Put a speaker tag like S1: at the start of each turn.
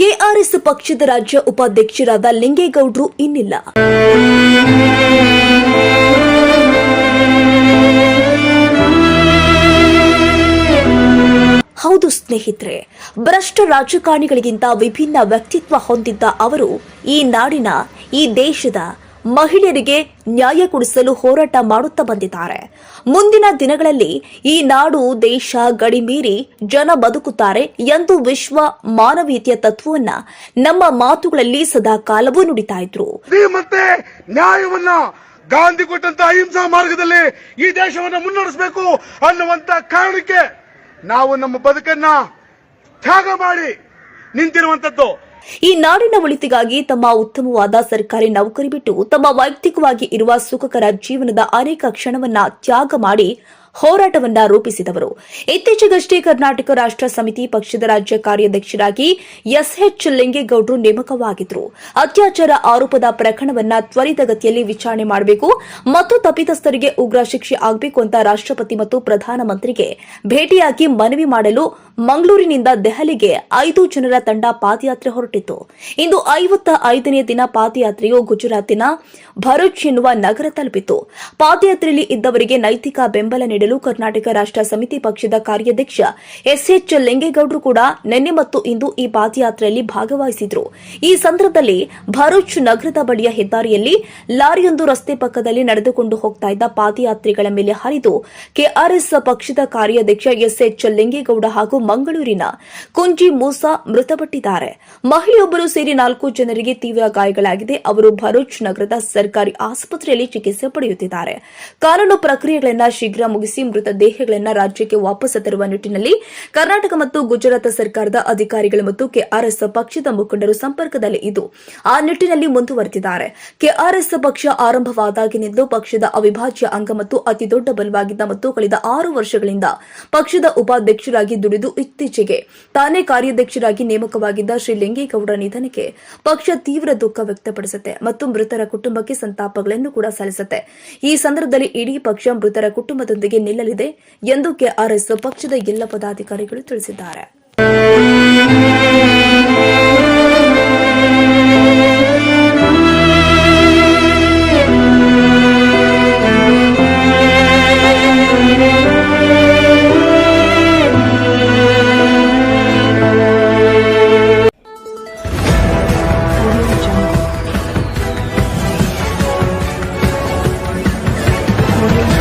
S1: KRS ಪಕ್ಷದ ರಾಜ್ಯ ಉಪಾಧ್ಯಕ್ಷರಾದ ಲಿಂಗೇಗೌಡರು ಇನ್ನಿಲ್ಲ. ಹೌದು ಸ್ನೇಹಿತರೆ, ಭ್ರಷ್ಟ ರಾಜಕಾರಣಿಗಳಿಗಿಂತ ವಿಭಿನ್ನ ವ್ಯಕ್ತಿತ್ವ ಹೊಂದಿದ್ದ ಅವರು ಈ ನಾಡಿನ, ಈ ದೇಶದ ಮಹಿಳೆಯರಿಗೆ ನ್ಯಾಯ ಕೊಡಿಸಲು ಹೋರಾಟ ಮಾಡುತ್ತಾ ಬಂದಿದ್ದಾರೆ. ಮುಂದಿನ ದಿನಗಳಲ್ಲಿ ಈ ನಾಡು, ದೇಶ ಗಡಿ ಮೀರಿ ಜನ ಬದುಕುತ್ತಾರೆ ಎಂದು ವಿಶ್ವ ಮಾನವೀಯತೆಯ ತತ್ವವನ್ನ ನಮ್ಮ ಮಾತುಗಳಲ್ಲಿ ಸದಾ ಕಾಲವೂ ನುಡಿತಾ ಇದ್ರು.
S2: ಮತ್ತೆ ನ್ಯಾಯವನ್ನ ಗಾಂಧಿ ಕೊಟ್ಟಂತ ಅಹಿಂಸಾ ಮಾರ್ಗದಲ್ಲಿ ಈ ದೇಶವನ್ನ ಮುನ್ನಡೆಸಬೇಕು ಅನ್ನುವಂತ ಕಾರಣಕ್ಕೆ ನಾವು ನಮ್ಮ ಬದುಕನ್ನ ತ್ಯಾಗ ಮಾಡಿ ನಿಂತಿರುವಂತದ್ದು.
S1: ಈ ನಾಡಿನ ಒಳಿತಿಗಾಗಿ ತಮ್ಮ ಉತ್ತಮವಾದ ಸರ್ಕಾರಿ ನೌಕರಿ ಬಿಟ್ಟು ತಮ್ಮ ವೈಯಕ್ತಿಕವಾಗಿ ಇರುವ ಸುಖಕರ ಜೀವನದ ಅನೇಕ ಕ್ಷಣವನ್ನ ತ್ಯಾಗ ಮಾಡಿ ಹೋರಾಟವನ್ನ ರೂಪಿಸಿದವರು. ಇತ್ತೀಚೆಗಷ್ಟೇ ಕರ್ನಾಟಕ ರಾಷ್ಟ್ರ ಸಮಿತಿ ಪಕ್ಷದ ರಾಜ್ಯ ಕಾರ್ಯಾಧ್ಯಕ್ಷರಾಗಿ ಎಸ್ಎಚ್ ಲಿಂಗೇಗೌಡರು ನೇಮಕವಾಗಿದ್ದರು ಅತ್ಯಾಚಾರ ಆರೋಪದ ಪ್ರಕರಣವನ್ನ ತ್ವರಿತಗತಿಯಲ್ಲಿ ವಿಚಾರಣೆ ಮಾಡಬೇಕು, ಮತ್ತು ತಪ್ಪಿತಸ್ಥರಿಗೆ ಉಗ್ರ ಶಿಕ್ಷೆ ಆಗಬೇಕು ಅಂತ ರಾಷ್ಟ್ರಪತಿ ಮತ್ತು ಪ್ರಧಾನಮಂತ್ರಿಗೆ ಭೇಟಿಯಾಗಿ ಮನವಿ ಮಾಡಲು ಮಂಗಳೂರಿನಿಂದ ದೆಹಲಿಗೆ ಐದು ಜನರ ತಂಡ ಪಾದಯಾತ್ರೆ ಹೊರಟಿತ್ತು. ಇಂದು ಐವತ್ತ ಐದನೇ ದಿನ ಪಾದಯಾತ್ರೆಯು ಗುಜರಾತಿನ ಭರುಚ್ ಎನ್ನುವ ನಗರ ತಲುಪಿತು ಪಾದಯಾತ್ರೆಯಲ್ಲಿ ಇದ್ದವರಿಗೆ ನೈತಿಕ ಬೆಂಬಲ ನೀಡಲು ಕರ್ನಾಟಕ ರಾಷ್ಟ್ರ ಸಮಿತಿ ಪಕ್ಷದ ಕಾರ್ಯಾಧ್ಯಕ್ಷ ಎಸ್ಎಚ್ ಲಿಂಗೇಗೌಡರು ಕೂಡ ನಿನ್ನೆ ಮತ್ತು ಇಂದು ಈ ಪಾದಯಾತ್ರೆಯಲ್ಲಿ ಭಾಗವಹಿಸಿದ್ರು. ಈ ಸಂದರ್ಭದಲ್ಲಿ ಭರುಚ್ ನಗರದ ಬಳಿಯ ಹೆದ್ದಾರಿಯಲ್ಲಿ ಲಾರಿಯೊಂದು ರಸ್ತೆ ಪಕ್ಕದಲ್ಲಿ ನಡೆದುಕೊಂಡು ಹೋಗ್ತಾ ಇದ್ದ ಪಾದಯಾತ್ರಿಗಳ ಮೇಲೆ ಹರಿದು ಕೆಆರ್ಎಸ್ ಪಕ್ಷದ ಕಾರ್ಯಾಧ್ಯಕ್ಷ ಎಸ್ಎಚ್ ಲಿಂಗೇಗೌಡ ಹಾಗೂ ಮಂಗಳೂರಿನ ಕುಂಜಿ ಮೂಸಾ ಮೃತಪಟ್ಟಿದ್ದಾರೆ. ಮಹಿಳೆಯೊಬ್ಬರು ಸೇರಿ ನಾಲ್ಕು ಜನರಿಗೆ ತೀವ್ರ ಗಾಯಗಳಾಗಿದೆ. ಅವರು ಭರೂಚ್ ನಗರದ ಸರ್ಕಾರಿ ಆಸ್ಪತ್ರೆಯಲ್ಲಿ ಚಿಕಿತ್ಸೆ ಪಡೆಯುತ್ತಿದ್ದಾರೆ. ಕಾನೂನು ಪ್ರಕ್ರಿಯೆಗಳನ್ನು ಶೀಘ್ರ ಮುಗಿಸಿ ಮೃತ ದೇಹಗಳನ್ನು ರಾಜ್ಯಕ್ಕೆ ವಾಪಸ್ ತರುವ ನಿಟ್ಟಿನಲ್ಲಿ ಕರ್ನಾಟಕ ಮತ್ತು ಗುಜರಾತ್ ಸರ್ಕಾರದ ಅಧಿಕಾರಿಗಳು ಮತ್ತು ಕೆಆರ್ಎಸ್ ಪಕ್ಷದ ಮುಖಂಡರು ಸಂಪರ್ಕದಲ್ಲಿ ಇದ್ದು, ಆ ನಿಟ್ಟಿನಲ್ಲಿ ಮುಂದುವರೆದಿದ್ದಾರೆ. ಕೆಆರ್ಎಸ್ ಪಕ್ಷ ಆರಂಭವಾದಾಗಿನಿಂದ ಪಕ್ಷದ ಅವಿಭಾಜ್ಯ ಅಂಗ ಮತ್ತು ಅತಿದೊಡ್ಡ ಬಲವಾಗಿದ್ದ ಮತ್ತು ಕಳೆದ ಆರು ವರ್ಷಗಳಿಂದ ಪಕ್ಷದ ಉಪಾಧ್ಯಕ್ಷರಾಗಿ ದುಡಿದು ಇತ್ತೀಚೆಗೆ ತಾನೇ ಕಾರ್ಯಾಧ್ಯಕ್ಷರಾಗಿ ನೇಮಕವಾಗಿದ್ದ ಶ್ರೀ ಲಿಂಗೇಗೌಡರ ನಿಧನಕ್ಕೆ ಪಕ್ಷ ತೀವ್ರ ದುಃಖ ವ್ಯಕ್ತಪಡಿಸುತ್ತೆ ಮತ್ತು ಮೃತರ ಕುಟುಂಬಕ್ಕೆ ಸಂತಾಪಗಳನ್ನು ಕೂಡ ಸಲ್ಲಿಸುತ್ತೆ. ಈ ಸಂದರ್ಭದಲ್ಲಿ ಇಡೀ ಪಕ್ಷ ಮೃತರ ಕುಟುಂಬದೊಂದಿಗೆ ನಿಲ್ಲಲಿದೆ ಎಂದು ಕೆಆರ್ಎಸ್ ಪಕ್ಷದ ಎಲ್ಲ ಪದಾಧಿಕಾರಿಗಳು ತಿಳಿಸಿದ್ದಾರೆ. Thank you.